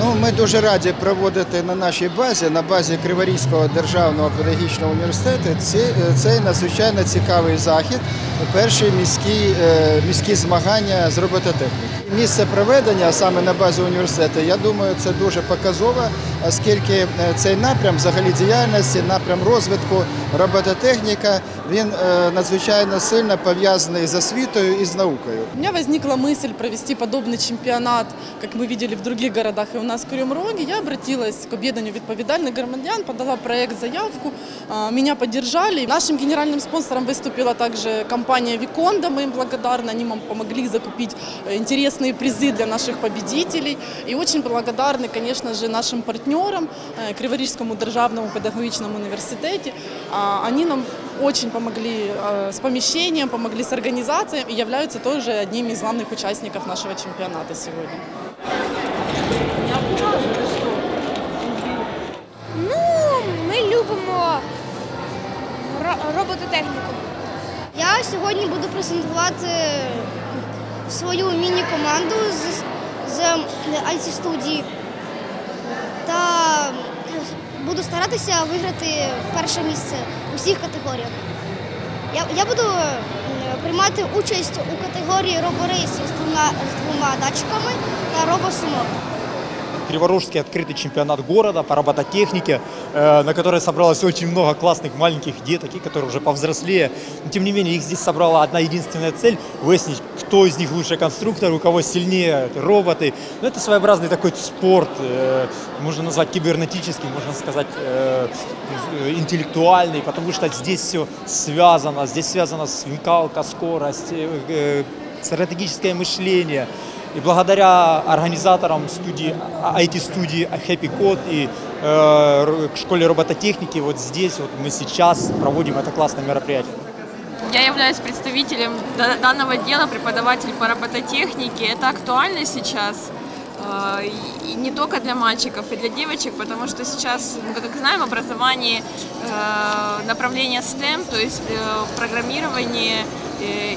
Ну, ми дуже раді проводити на нашій базі, на базі Криворізького державного педагогічного університету, ці, цей надзвичайно цікавий захід. Перші міські, е, міські змагання з робототехніки. Місце проведення, а саме на базі університету, я думаю, це дуже показово, оскільки е, цей напрям взагалі діяльності, напрям розвитку робототехніка, він е, надзвичайно сильно пов'язаний з освітою і з наукою. У меня возникла мысль провести подобный чемпионат, как мы видели в других городах и у нас в Кривом Роге. Я обратилась к объединению «Відповідальних громадян», подала проект, заявку, а, меня поддержали. Нашим генеральным спонсором выступила также компания «Виконда», мы им благодарны, они нам помогли закупить э, интересные призы для наших победителей. И очень благодарны, конечно же, нашим партнерам, э, Криворижскому державному педагогичному университету. А, Они нам очень помогли э, с помещением, помогли с организацией и являются тоже одним из главных участников нашего чемпионата сегодня. Ну, ми любимо ро- робототехніку. Я сьогодні буду презентувати свою міні-команду з, з IT студії та буду старатися виграти перше місце у всіх категоріях. Я, я буду е, приймати участь у категорії роборейсів з двома, з двома датчиками та робосумок. Криворожский открытый чемпионат города по робототехнике, э, на который собралось очень много классных маленьких деток, и которые уже повзрослее. Но тем не менее, их здесь собрала одна единственная цель – выяснить, кто из них лучший конструктор, у кого сильнее роботы. Но это своеобразный такой спорт, э, можно назвать кибернетический, можно сказать э, э, интеллектуальный, потому что здесь все связано, здесь связано смекалка, скорость, стратегическое мышление. И благодаря организаторам студии, IT-студии Happy Code и э, школе робототехники, вот здесь вот мы сейчас проводим это классное мероприятие. Я являюсь представителем да- данного дела, преподаватель по робототехнике. Это актуально сейчас. э, И не только для мальчиков, и для девочек, потому что сейчас, как знаем, в образовании э, направление STEM, то есть э, программирование,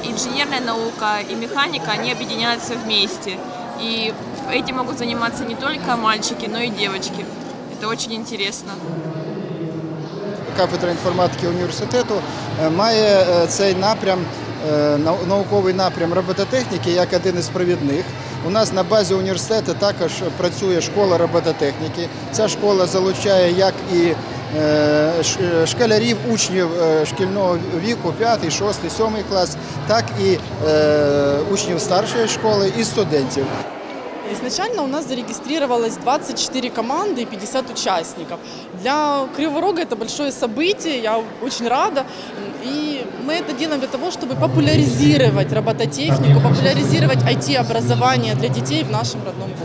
инженерная наука и механика, они объединяются вместе. И этим могут заниматься не только мальчики, но и девочки. Это очень интересно. Кафедра інформатики університету е, має е, цей напрям, е, науковий напрям робототехніки як один із провідних. У нас на базі університету також працює школа робототехніки. Ця школа залучає як і ш- школярів, учнів шкільного віку, 5, 6, 7 клас, так і учнів старшої школи і студентів. Изначально у нас зарегистрировалось 24 команды и 50 участников. Для Кривого Рога это большое событие, я очень рада. И мы это делаем для того, чтобы популяризировать робототехнику, популяризировать IT-образование для детей в нашем родном городе.